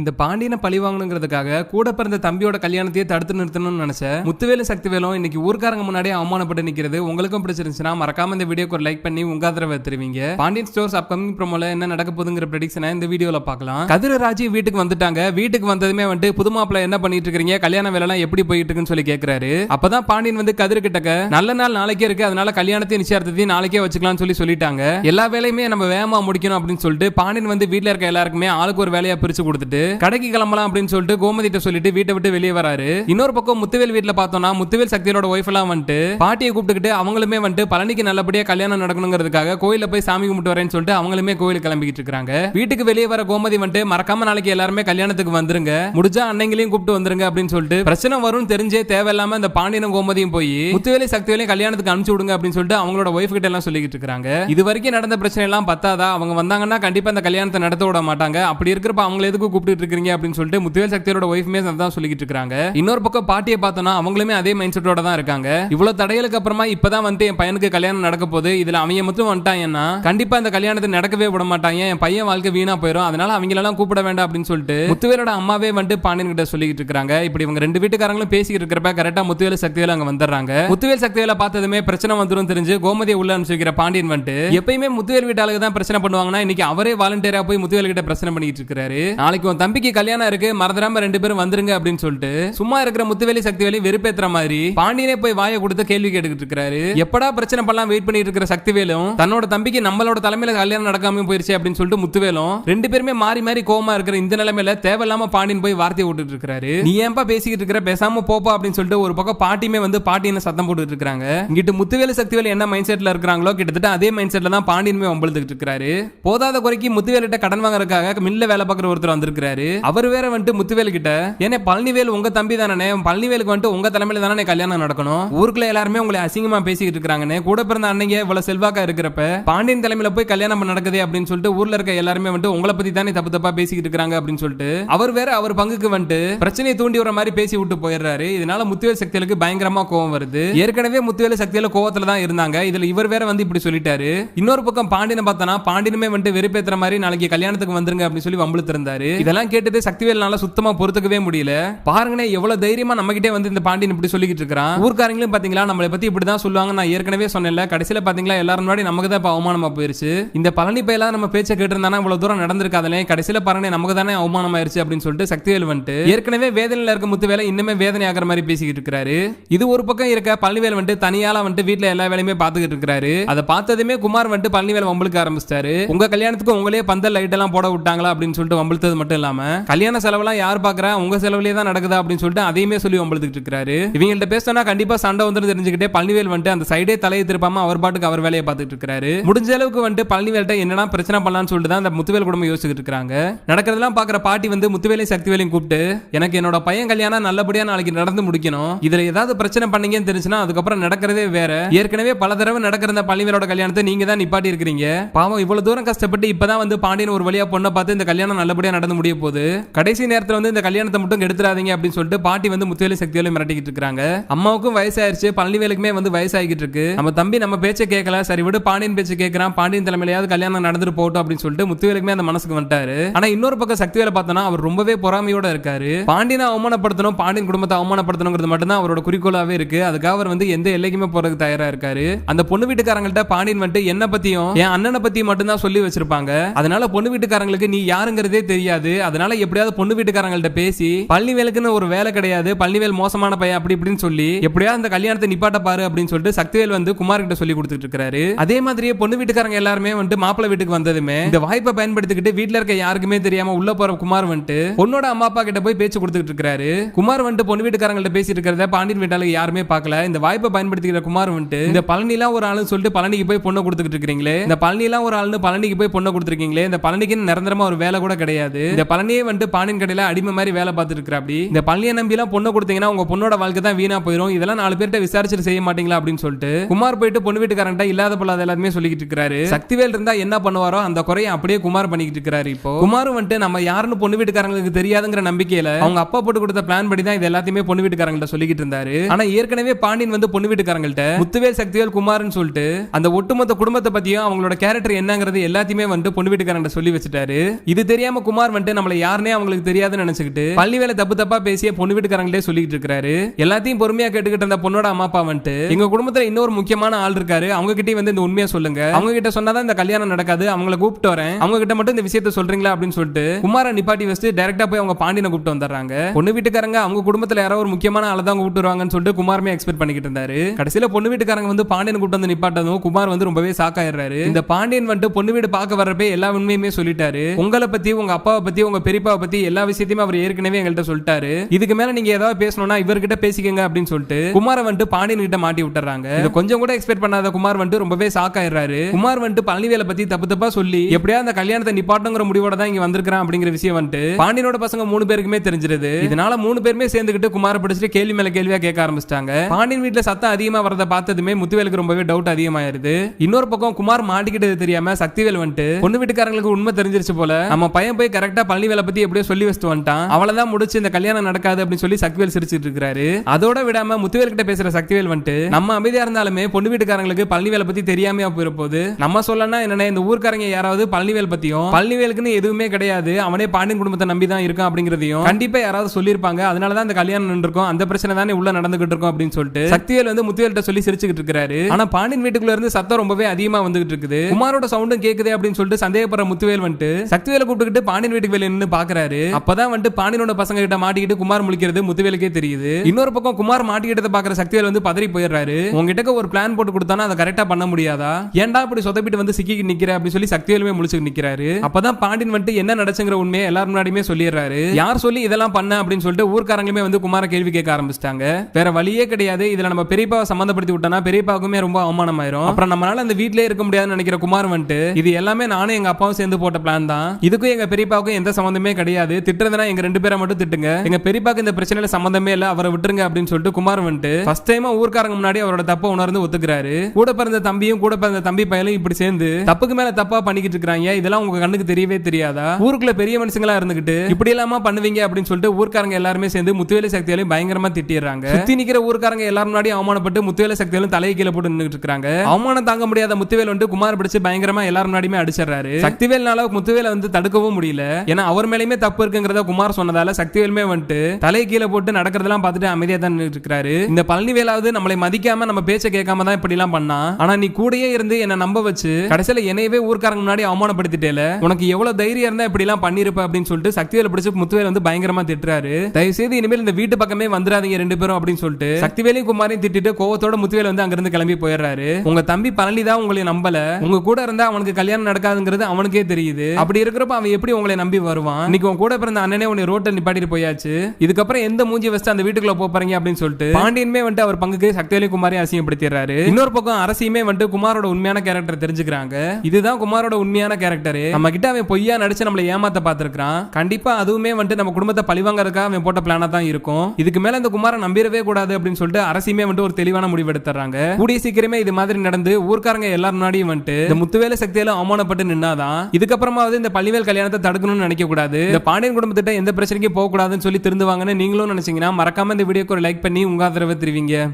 இந்த பாண்டியனை பழி வாங்கணுங்கிறதுக்காக கூட பிறந்த தம்பியோட கல்யாணத்தையே தடுத்து நிறுத்தணும்னு நினைச்சேன் முத்துவேலு சக்திவேலும் இன்னைக்கு ஊர்க்காரங்க முன்னாடியே அவமானப்பட்டு நிற்கிறது உங்களுக்கும் பிடிச்சிருந்துச்சுன்னா மறக்காம இந்த வீடியோக்கு ஒரு லைக் பண்ணி உங்க ஆதரவை தருவீங்க. பாண்டியன் ஸ்டோர்ஸ் அப்கமிங் ப்ரோமோல என்ன நடக்க போகுதுங்கிற ப்ரெடிக்ஷனை இந்த வீடியோல பார்க்கலாம். கதிரராஜி வீட்டுக்கு வந்துட்டாங்க. வீட்டுக்கு வந்ததுமே வந்துட்டு புது என்ன பண்ணிட்டு இருக்கீங்க? கல்யாண வேலை எப்படி போயிட்டு இருக்குன்னு சொல்லி கேட்கிறாரு அப்பதான் பாண்டியன் வந்து கதிர் கிட்டக்க நல்ல நாள் நாளைக்கே இருக்கு. அதனால கல்யாணத்தையும் நிச்சயத்தையும் நாளைக்கே வச்சுக்கலாம்னு சொல்லி சொல்லிட்டாங்க. எல்லா வேலையுமே நம்ம வேகமா முடிக்கணும் அப்படின்னு சொல்லிட்டு பாண்டியன் வந்து வீட்டுல இருக்க எல்லாருக்குமே ஆளுக்கு ஒரு வேலையா பிரிச்சு கொடுத்துட்டு கடைக்கு கிளம்பலாம் அப்படின்னு சொல்லிட்டு கோமதிட்ட சொல்லிட்டு வீட்டை விட்டு வெளியே வராரு. இன்னொரு பக்கம் முத்துவேல் வீட்டுல பார்த்தோம்னா முத்துவேல் சக்தியோட ஒய்ஃப் எல்லாம் வந்துட்டு பாட்டியை கூப்பிட்டுக்கிட்டு அவங்களுமே வந்துட்டு பழனிக்கு நல்லபடியா கல்யாணம் நடக்கணுங்கிறதுக்காக கோயில போய் சாமி கும்பிட்டு வரேன்னு சொல்லிட்டு அவங்களுமே கோயிலுக்கு கிளம்பிக்கிட்டு இருக்காங்க வீட்டுக்கு வெளியே வர கோமதி வந்துட்டு மறக்காம நாளைக்கு எல்லாருமே கல்யாணத்துக்கு வந்துருங்க. முடிஞ்சா அன்னைங்களையும் கூப்பிட்டு வந்துருங்க அப்படின்னு சொல்லிட்டு பிரச்சனை வரும்னு தெரிஞ்சே தேவையில்லாம இந்த பாண்டியனும் கோமதியும் போய் முத்துவேலி சக்திவேலையும் கல்யாணத்துக்கு அனுப்பிச்சு விடுங்க அப்படின்னு சொல்லிட்டு அவங்களோட ஒய்ஃப் கிட்ட எல்லாம் சொல்லிக்கிட்டு இருக்காங்க இது வரைக்கும் நடந்த பிரச்சனை எல்லாம் பத்தாதா? அவங்க வந்தாங்கன்னா கண்டிப்பா இந்த கல்யாணத்தை நடத்த விட மாட்டாங்க. அப்படி இருக்கிறப்ப அவங்க எதுக்கு கூப்பிட்டு இருக்கீங்க அப்படின்னு சொல்லிட்டு முத்துவேல் சக்தியோட ஒய்ஃப்மே தான் சொல்லிக்கிட்டு இருக்காங்க இன்னொரு பக்கம் பாட்டியை பார்த்தோம்னா அவங்களுமே அதே மைண்ட் செட்டோட தான் இருக்காங்க. இவ்வளவு தடைகளுக்கு அப்புறமா இப்பதான் வந்து என் பையனுக்கு கல்யாணம் நடக்க போகுது. இதுல அவங்க மட்டும் வந்துட்டாங்கன்னா கண்டிப்பா இந்த கல்யாணத்தை நடக்கவே விட மாட்டாங்க. என் பையன் வாழ்க்கை வீணா போயிடும் அதனால அவங்களெல்லாம் கூப்பிட வேண்டாம் அப்படின்னு சொல்லிட்டு முத்துவேலோட அம்மாவே வந்துட்டு பாண்டியன் கிட்ட சொல்லிக்கிட்டு இருக்காங்க இப்படி இவங்க ரெண்டு வீட்டுக்காரங்களும் பேசிக்கிட்டு இருக்கிறப்ப கரெக்டா முத்துவேல சக்திவேல் அங்க வந்துடுறாங்க. முத்துவேல் சக்திவேல பார்த்ததுமே பிரச்சனை வந்துரும் தெரிஞ்சு கோமதியை உள்ள அனுப்பிச்சு பாண்டியன் வந்துட்டு எப்பயுமே முத்துவேல் வீட்டாளுக்கு தான் பிரச்சனை பண்ணுவாங்கன்னா இன்னைக்கு அவரே வாலண்டியரா போய் முத்துவேல் கிட்ட பிரச்சனை பண்ணிட்டு இருக்காரு நாளைக்கு வந்து தம்பிக்கு கல்யாணம் இருக்கு மறந்துடாம ரெண்டு பேரும் வந்துருங்க அப்படின்னு சொல்லிட்டு சும்மா இருக்கிற முத்துவேலி சக்திவேலி வெறுப்பேத்துற மாதிரி பாண்டியனே போய் வாயை கொடுத்து கேள்வி கேட்டுக்கிட்டு இருக்காரு எப்படா பிரச்சனை பண்ணலாம் வெயிட் பண்ணிட்டு இருக்கிற சக்திவேலும் தன்னோட தம்பிக்கு நம்மளோட தலைமையில கல்யாணம் நடக்காம போயிருச்சு அப்படின்னு சொல்லிட்டு முத்துவேலும் ரெண்டு பேருமே மாறி மாறி கோமா இருக்கிற இந்த நிலைமையில தேவையில்லாம பாண்டியன் போய் வார்த்தையை விட்டுட்டு இருக்காரு நீ ஏன்பா பேசிக்கிட்டு இருக்கிற பேசாம போப்பா அப்படின்னு சொல்லிட்டு ஒரு பக்கம் பாட்டியுமே வந்து பாட்டியனை சத்தம் போட்டுட்டு இருக்காங்க இங்கிட்டு முத்துவேலு சக்திவேல் என்ன மைண்ட் செட்ல இருக்கிறாங்களோ கிட்டத்தட்ட அதே மைண்ட் செட்ல தான் பாண்டியனுமே வம்பழுத்துட்டு இருக்காரு போதாத குறைக்கு முத்துவேலிட்ட கடன் வாங்குறதுக்காக மில்ல வேலை பார்க்குற ஒருத்தர் இருக்காரு அவர் வேற வந்துட்டு முத்துவேல் கிட்ட ஏன்னா பழனிவேல் உங்க தம்பி தானே பழனிவேலுக்கு வந்துட்டு உங்க தலைமையில தானே கல்யாணம் நடக்கணும்? ஊருக்குள்ள எல்லாருமே உங்களை அசிங்கமா பேசிக்கிட்டு இருக்காங்கன்னு கூட பிறந்த அன்னைங்க இவ்வளவு செல்வாக்கா இருக்கிறப்ப பாண்டியன் தலைமையில போய் கல்யாணம் நடக்குது நடக்குதே அப்படின்னு சொல்லிட்டு ஊர்ல இருக்க எல்லாருமே வந்துட்டு உங்களை பத்தி தானே தப்பு தப்பா பேசிக்கிட்டு இருக்காங்க அப்படின்னு சொல்லிட்டு அவர் வேற அவர் பங்குக்கு வந்துட்டு பிரச்சனையை தூண்டி வர மாதிரி பேசி விட்டு போயிடுறாரு. இதனால முத்துவேல் சக்திகளுக்கு பயங்கரமா கோவம் வருது. ஏற்கனவே முத்துவேல் சக்தியில கோவத்துல தான் இருந்தாங்க. இதுல இவர் வேற வந்து இப்படி சொல்லிட்டாரு. இன்னொரு பக்கம் பாண்டியனை பார்த்தனா பாண்டியனுமே வந்துட்டு வெறுப்பேத்துற மாதிரி நாளைக்கு கல்யாணத்துக்கு வந்துருங்க அப்படின்னு சொல்லி வம்பளுத்து இருந்தாரு இதெல்லாம் கேட்டது சக்திவேல்னால சுத்தமா பொறுத்துக்கவே முடியல. பாருங்கண்ணே எவ்வளவு தைரியமா நம்ம கிட்டே வந்து இந்த பாண்டியன் இப்படி சொல்லிக்கிட்டு இருக்கான் ஊர்க்காரங்களும் பாத்தீங்களா நம்மளை பத்தி இப்படி தான் சொல்லுவாங்க நான் ஏற்கனவே சொன்னேன்ல. கடைசியில பாத்தீங்களா எல்லாரும் முன்னாடி நமக்கு தான் அவமானமா போயிருச்சு. இந்த பழனி பையலா நம்ம பேச்ச கேட்டிருந்தானா இவ்வளவு தூரம் நடந்திருக்காதே. கடைசியில பாருங்க நமக்கு தானே அவமானம் ஆயிருச்சு அப்படின்னு சொல்லிட்டு சக்திவேல் வந்துட்டு ஏற்கனவே வேதனையில இருக்க முத்து வேலை இன்னுமே வேதனை ஆகிற மாதிரி பேசிக்கிட்டு இருக்காரு இது ஒரு பக்கம் இருக்க பழனிவேல் வந்துட்டு தனியால வந்துட்டு வீட்டுல எல்லா வேலையுமே பாத்துக்கிட்டு இருக்காரு அதை பார்த்ததுமே குமார் வந்துட்டு பழனிவேல் வம்பளுக்கு ஆரம்பிச்சிட்டாரு. உங்க கல்யாணத்துக்கு உங்களே பந்தல் லைட் எல்லாம் போட விட்டாங்களா அப்படின்னு சொல்லிட்டு வம்பளுத்தது மட்டும் இல்லாம கல்யாண செலவெல்லாம் யார் பாக்குறா? உங்க செலவுலயே தான் நடக்குதா? அப்படின்னு சொல்லிட்டு அதையுமே சொல்லி வம்பளுத்துட்டு இருக்காரு இவங்கள்ட்ட பேசினா கண்டிப்பா சண்டை வந்து தெரிஞ்சுக்கிட்டே பழனிவேல் வந்துட்டு அந்த சைடே தலையை திருப்பாம அவர் பாட்டுக்கு அவர் வேலையை பார்த்துட்டு இருக்காரு முடிஞ்ச அளவுக்கு வந்துட்டு பழனிவேல்ட்ட என்னடா பிரச்சனை பண்ணலாம்னு சொல்லிட்டு தான் அந்த முத்துவேல் குடும்பம் யோசிச்சுட்டு இருக்காங்க நடக்கிறதெல்லாம் பாக்குற பாட்டி வந்து முத்துவேலையும் சக்திவேலையும் கூப்பிட்டு எனக்கு என்னோட பையன் கல்யாணம் நல்லபடியா நாளைக்கு நடந்து முடிக்கணும். இதுல ஏதாவது பிரச்சனை பண்ணீங்கன்னு தெரிஞ்சுன்னா அதுக்கப்புறம் நடக்கிறதே வேற. ஏற்கனவே பல தடவை நடக்கிற இந்த பழனிவேலோட கல்யாணத்தை நீங்க தான் நிப்பாட்டி இருக்கிறீங்க பாவம் இவ்வளவு தூரம் கஷ்டப்பட்டு இப்பதான் வந்து பாண்டியன் ஒரு வழியா பொண்ணை பார்த்து இந்த கல்யாணம் நல்லபடியா நடந்து முடிய போகுது கடைசி நேரத்துல வந்து இந்த கல்யாணத்தை மட்டும் எடுத்துறாதீங்க அப்படின்னு சொல்லிட்டு பாட்டி வந்து முத்துவேலி சக்திவேலி மிரட்டிக்கிட்டு இருக்காங்க. அம்மாவுக்கும் வயசாயிருச்சு பழனிவேலுக்குமே வந்து வயசாகிட்டு இருக்கு நம்ம தம்பி நம்ம பேச்சை கேட்கல சரி விடு பாண்டியன் பேச்சு கேட்கிறான் பாண்டியன் தலைமையிலாவது கல்யாணம் நடந்துட்டு போகட்டும் அப்படின்னு சொல்லிட்டு முத்துவேலுக்குமே அந்த மனசுக்கு வந்துட்டாரு. ஆனா இன்னொரு பக்கம் சக்திவேலை பார்த்தோன்னா அவர் ரொம்பவே பொறாமையோட இருக்காரு. பாண்டியனை அவமானப்படுத்தணும் பாண்டியன் குடும்பத்தை அவமானப்படுத்தணுங்கிறது மட்டும்தான் அவரோட குறிக்கோளாவே இருக்கு. அதுக்காக அவர் வந்து எந்த எல்லைக்குமே போறதுக்கு தயாரா இருக்காரு. அந்த பொண்ணு வீட்டுக்காரங்கள்ட்ட பாண்டியன் வந்துட்டு என்ன பத்தியும்? என் அண்ணனை பத்தி மட்டும்தான் சொல்லி வச்சிருப்பாங்க. அதனால பொண்ணு வீட்டுக்காரங்களுக்கு நீ யாருங்கிறதே தெரியாது. அதனால எப்படியாவது பொண்ணு வீட்டுக்காரங்கள்ட்ட பேசி பழனிவேலுக்குன்னு ஒரு வேலை கிடையாது பழனிவேல் மோசமான பையன் அப்படி இப்படின்னு சொல்லி எப்படியாவது அந்த கல்யாணத்தை நிப்பாட்ட பாரு அப்படின்னு சொல்லிட்டு சக்திவேல் வந்து குமார் கிட்ட சொல்லி கொடுத்துட்டு இருக்காரு. அதே மாதிரியே பொண்ணு வீட்டுக்காரங்க எல்லாருமே வந்துட்டு மாப்பிள்ளை வீட்டுக்கு வந்ததுமே இந்த வாய்ப்பை பயன்படுத்திக்கிட்டு வீட்டுல இருக்க யாருக்குமே தெரியாம உள்ள போற குமார் வந்துட்டு பொண்ணோட அம்மா அப்பா கிட்ட போய் பேச்சு கொடுத்துட்டு இருக்காரு. குமார் வந்துட்டு பொண்ணு வீட்டுக்காரங்கள்ட்ட பேசிட்டு இருக்கிறத பாண்டியன் வீட்டாளுக்கு யாருமே பார்க்கல. இந்த வாய்ப்பை பயன்படுத்திக்கிற குமார் வந்துட்டு இந்த பழனிலாம் ஒரு ஆளுன்னு சொல்லிட்டு பழனிக்கு போய் பொண்ணை கொடுத்துட்டு இருக்கீங்களே இந்த பழனிலாம் ஒரு ஆளுன்னு பழனிக்கு போய் பொண்ணை கொடுத்துருக்கீங்களே இந்த பழனிக்கு நிரந்தரமா ஒரு வேலை கூட கிடையாது. இந்த பழனியே வந்துட்டு பாண்டியன் கடையில அடிமை மாதிரி வேலை பார்த்துட்டு இருக்கிறாப்படி இந்த பழனியை நம்பி எல்லாம் பொண்ணை கொடுத்தீங்கன்னா உங்க பொண்ணோட வாழ்க்கை தான் வீணா போயிடும் இதெல்லாம் நாலு பேர்கிட்ட விசாரிச்சுட்டு செய்ய மாட்டீங்களா அப்படின்னு சொல்லிட்டு குமார் போயிட்டு பொண்ணு வீட்டுக்காரன்ட்ட இல்லாத பொல்லாத எல்லாத்தையுமே சொல்லிக்கிட்டு இருக்காரு சக்திவேல் இருந்தா என்ன பண்ணுவாரோ அந்த குறையை அப்படியே குமார் பண்ணிக்கிட்டு இருக்காரு இப்போ. குமார் வந்துட்டு நம்ம யாருன்னு பொண்ணு வீட்டுக்காரங்களுக்கு தெரியாதுங்கிற நம்பிக்கையில அவங்க அப்பா போட்டு கொடுத்த பிளான் படி தான் இது எல்லாத்தையுமே பொண்ணு வீட்டுக்காரங்கள்ட்ட சொல்லிக்கிட்டு இருந்தாரு. ஆனா ஏற்கனவே பாண்டியன் வந்து பொண்ணு வீட்டுக்காரங்கள்ட்ட முத்துவேல் சக்திவேல் குமார்னு சொல்லிட்டு அந்த ஒட்டுமொத்த குடும்பத்தை பத்தியும் அவங்களோட கேரக்டர் என்னங்கிறது எல்லாத்தையுமே வந்துட்டு பொண்ணு வீட்டுக்காரங்க சொல்லி வச்சுட்டாரு. இது தெரியாம குமார் வந்துட்டு நம்ம நம்மள யாருனே அவங்களுக்கு தெரியாதுன்னு நினைச்சுக்கிட்டு பள்ளி வேலை தப்பு தப்பா பேசிய பொண்ணு வீட்டுக்காரங்களே சொல்லிட்டு இருக்காரு எல்லாத்தையும் பொறுமையா கேட்டுக்கிட்டு இருந்த பொண்ணோட அம்மா அப்பா வந்துட்டு எங்க குடும்பத்துல இன்னொரு முக்கியமான ஆள் இருக்காரு. அவங்க கிட்டயும் வந்து இந்த உண்மையை சொல்லுங்க. அவங்க கிட்ட சொன்னாதான் இந்த கல்யாணம் நடக்காது. அவங்கள கூப்பிட்டு வரேன். அவங்க கிட்ட மட்டும் இந்த விஷயத்த சொல்றீங்களா அப்படின்னு சொல்லிட்டு குமார நிப்பாட்டி வச்சு டைரக்டா போய் அவங்க பாண்டியனை கூப்பிட்டு வந்துடுறாங்க. பொண்ணு வீட்டுக்காரங்க அவங்க குடும்பத்துல யாரோ ஒரு முக்கியமான ஆளை தான் கூப்பிட்டு வருவாங்கன்னு சொல்லிட்டு குமாருமே எக்ஸ்பெக்ட் பண்ணிக்கிட்டு இருந்தாரு. கடைசியில பொண்ணு வீட்டுக்காரங்க வந்து பாண்டியன் கூப்பிட்டு வந்து நிப்பாட்டதும் குமார் வந்து ரொம்பவே சாக்காயிடுறாரு இந்த பாண்டியன் வந்துட்டு பொண்ணு வீடு பார்க்க வர்றப்ப எல்லா உண்மையுமே சொல்லிட்டாரு. உங்களை பத்தி உங்க அப்பாவை பத்தி உங்க பெரியப்பாவை பத்தி எல்லா விஷயத்தையுமே அவர் ஏற்கனவே எங்கள்கிட்ட சொல்லிட்டாரு. இதுக்கு மேல நீங்க ஏதாவது பேசணும்னா இவர்கிட்ட பேசிக்கங்க அப்படின்னு சொல்லிட்டு குமார வந்துட்டு பாண்டியன் கிட்ட மாட்டி விட்டுறாங்க. இதை கொஞ்சம் கூட எக்ஸ்பெக்ட் பண்ணாத குமார் வந்துட்டு ரொம்பவே ஷாக் ஆயிடுறாரு. குமார் வந்துட்டு பழனிவேலை பத்தி தப்பு தப்பா சொல்லி எப்படியா அந்த கல்யாணத்தை நிப்பாட்டுங்கிற முடிவோட தான் இங்க வந்திருக்கிறான் அப்படிங்கிற விஷயம் வந்துட்டு பாண்டியனோட பசங்க மூணு பேருக்குமே தெரிஞ்சிருது. இதனால மூணு பேருமே சேர்ந்துக்கிட்டு குமார பிடிச்சிட்டு கேள்வி மேல கேள்வியா கேட்க ஆரம்பிச்சிட்டாங்க. பாண்டியன் வீட்டுல சத்தம் அதிகமா வரதை பார்த்ததுமே முத்துவேலுக்கு ரொம்பவே டவுட் அதிகமாயிருது. இன்னொரு பக்கம் குமார் மாட்டிக்கிட்டது தெரியாம சக்திவேல் வந்துட்டு பொண்ணு வீட்டுக்காரங்களுக்கு உண்மை தெரிஞ்சிருச்சு போல நம்ம பையன் போய் கரெக்டா பழனி வேலை பத்தி எப்படியோ சொல்லி வச்சுட்டு வந்துட்டான். அவளதான் முடிச்சு இந்த கல்யாணம் நடக்காது அப்படின்னு சொல்லி சக்திவேல் சிரிச்சிட்டு இருக்காரு அதோட விடாம முத்துவேல் கிட்ட பேசுற சக்திவேல் வந்துட்டு நம்ம அமைதியா இருந்தாலுமே பொண்ணு வீட்டுக்காரங்களுக்கு பழனிவேலை பத்தி தெரியாமையா போயிருப்போது நம்ம சொல்லனா என்னன்னா இந்த ஊர்க்காரங்க யாராவது பழனிவேல் பத்தியும் பழனிவேலுக்குன்னு எதுவுமே கிடையாது அவனே பாண்டியன் குடும்பத்தை நம்பி தான் இருக்கான் அப்படிங்கிறதையும் கண்டிப்பா யாராவது சொல்லியிருப்பாங்க. அதனாலதான் இந்த கல்யாணம் நின்றுருக்கும். அந்த பிரச்சனை தானே உள்ள நடந்துகிட்டு இருக்கும் அப்படின்னு சொல்லிட்டு சக்திவேல் வந்து முத்துவேல்கிட்ட சொல்லி சிரிச்சுக்கிட்டு இருக்காரு ஆனா பாண்டியன் வீட்டுக்குள்ள இருந்து சத்தம் ரொம்பவே அதிகமா வந்துகிட்டு இருக்குது. குமாரோட சவுண்டும் கேக்குது அப்படின்னு சொல்லிட்டு சந்தேகப்படுற முத்துவேல் வந்துட்டு சக்திவேல கூப்பிட்டுக்கிட்டு பாண்டியன் வீட்டுக்கு வெளியே நின்று பாக்குறாரு. அப்பதான் வந்துட்டு பாண்டியனோட பசங்க கிட்ட மாட்டிக்கிட்டு குமார் முழிக்கிறது முத்துவேலுக்கே தெரியுது. இன்னொரு பக்கம் குமார் மாட்டிக்கிட்டத பாக்குற சக்திவேல் வந்து பதறி போயிடுறாரு. உங்ககிட்ட ஒரு பிளான் போட்டு கொடுத்தானா அதை கரெக்டா பண்ண முடியாதா? ஏன்டா இப்படி சொதப்பிட்டு வந்து சிக்கி நிக்கிற அப்படின்னு சொல்லி சக்திவேலுமே முழிச்சு நிக்கிறாரு. அப்பதான் பாண்டியன் வந்துட்டு என்ன நடச்சுங்கிற உண்மையை எல்லாரும் முன்னாடியுமே சொல்லிடுறாரு. யார் சொல்லி இதெல்லாம் பண்ண அப்படின்னு சொல்லிட்டு ஊர்க்காரங்களுமே வந்து குமார கேள்வி கேட்க ஆரம்பிச்சிட்டாங்க. வேற வழியே கிடையாது. இதுல நம்ம பெரியப்பாவை சம்மந்தப்படுத்தி விட்டோம்னா பெரியப்பாவுக்குமே ரொம்ப அவமானம் ஆயிரும் அப்புறம் நம்மளால அந்த வீட்லயே இருக்க முடியாதுன்னு நினைக்கிற குமார் வந்துட்டு இது எல்லாமே நானும் எங்க அப்பாவும் சேர்ந்து போட்ட பிளான் தான். இதுக்கும் எங்க பெரியப்பாவுக்கும் எந்த சம்மந்தமே கிடையாது. திட்டுறதுனா எங்க ரெண்டு பேரை மட்டும் திட்டுங்க. எங்க பெரியப்பாக்கு இந்த பிரச்சனையில சம்மந்தமே இல்ல அவரை விட்டுருங்க அப்படின்னு சொல்லிட்டு குமார் வந்துட்டு ஃபர்ஸ்ட் டைமா ஊர்க்காரங்க முன்னாடி அவரோட தப்ப உணர்ந்து ஒத்துக்கிறாரு. கூட பிறந்த தம்பியும் கூட பிறந்த தம்பி பையலும் இப்படி சேர்ந்து தப்புக்கு மேல தப்பா பண்ணிக்கிட்டு இருக்காங்க இதெல்லாம் உங்க கண்ணுக்கு தெரியவே தெரியாதா? ஊருக்குள்ள பெரிய மனுஷங்களா இருந்துகிட்டு இப்படி இல்லாம பண்ணுவீங்க அப்படின்னு சொல்லிட்டு ஊர்க்காரங்க எல்லாருமே சேர்ந்து முத்துவேலை சக்தியாலையும் பயங்கரமா திட்டிடுறாங்க. சுத்தி நிக்கிற ஊர்க்காரங்க எல்லாரும் முன்னாடி அவமானப்பட்டு முத்துவேல சக்தியாலும் தலையை கீழே போட்டு நின்னுட்டு இருக்காங்க அவமானம் தாங்க முடியாத முத்துவேல் வந்து குமார் பிடிச்சு பயங்கரமா எல்லாரும் முன்னாடியுமே அடிச்சிடுறாரு. சக்திவேல்னால முத்துவேல வந்து தடுக்கவும் முடியல. ஏன்னா அவர் மேலேயுமே தப்பு இருக்குங்கிறத குமார் சொன்னதால சக்திவேலுமே வந்துட்டு தலையை கீழே போட்டு நடக்கிறதெல்லாம் பார்த்துட்டு அமைதியா தான் இருக்கிறாரு இந்த பழனிவேலாவது நம்மளை மதிக்காம நம்ம பேச்ச கேட்காம தான் இப்படி எல்லாம் பண்ணா. ஆனா நீ கூடயே இருந்து என்ன நம்ப வச்சு கடைசியில என்னையவே ஊர்க்காரங்க முன்னாடி அவமானப்படுத்திட்டேல. உனக்கு எவ்வளவு தைரியம் இருந்தா இப்படி எல்லாம் பண்ணிருப்ப அப்படின்னு சொல்லிட்டு சக்திவேல் பிடிச்சு முத்துவேல் வந்து பயங்கரமா திட்டுறாரு. தயவு செய்து இனிமேல் இந்த வீட்டு பக்கமே வந்துடாதீங்க ரெண்டு பேரும் அப்படின்னு சொல்லிட்டு சக்திவேலையும் குமாரையும் திட்டிட்டு கோவத்தோட முத்துவேல் வந்து அங்கிருந்து கிளம்பி போயிடுறாரு. உங்க தம்பி பழனி தான் உங்களை நம்பல. உங்க கூட இருந்தா அவனுக்கு கல்யாணம் நடக்காதுங்கிறது அவனுக்கே தெரியுது. அப்படி இருக்கிறப்ப அவன் எப்படி உங்களை நம்பி வருவான். இன்னைக்கு உன் கூட பிறந்த அண்ணனே உன்னை ரோட்டை நிப்பாட்டிட்டு போயாச்சு. இதுக்கப்புறம் எந்த மூஞ்சி வச்சு அந்த வீட்டுக்குள்ள போறீங்க அப்படின்னு சொல்லிட்டு பாண்டியனுமே வந்துட்டு அவர் பங்குக்கு சக்திவேலையும் குமாரையும் அசிங்கப்படுத்திடுறாரு. இன்னொரு பக்கம் அரசியுமே வந்துட்டு குமாரோட உண்மையான கேரக்டர் தெரிஞ்சுக்கிறாங்க. இதுதான் குமாரோட உண்மையான கேரக்டர் நம்ம கிட்ட அவன் பொய்யா நடிச்சு நம்மளை ஏமாத்த பாத்துருக்கான் கண்டிப்பா அதுவுமே வந்துட்டு நம்ம குடும்பத்தை பழிவாங்கறதுக்காக அவன் போட்ட பிளானா தான் இருக்கும். இதுக்கு மேல இந்த குமாரை நம்பிடவே கூடாது அப்படின்னு சொல்லிட்டு அரசியுமே வந்துட்டு ஒரு தெளிவான முடிவு எடுத்துறாங்க கூடிய சீக்கிரமே இது மாதிரி நடந்து ஊர்க்காரங்க எல்லாரும் முன்னாடியும் வந்துட்டு இந்த முத்துவேல சக்தியில அவமானப்பட்டு நின்னாதான் இதுக்கப்புறமாவது இந்த பள்ளிவேல் கல்யாணத்தை தடுக்கணும்னு நினைக்க கூடாது இந்த பாண்டியன் குடும்பத்திட்ட எந்த பிரச்சனைக்கும் போக கூடாதுன்னு சொல்லி திருந்துவாங்கன்னு நீங்களும் நினைச்சீங்கன்னா மறக்காம இந்த வீடியோக்கு ஒரு லைக் பண்ணி உங்க ஆதரவை தெரிவிங்க.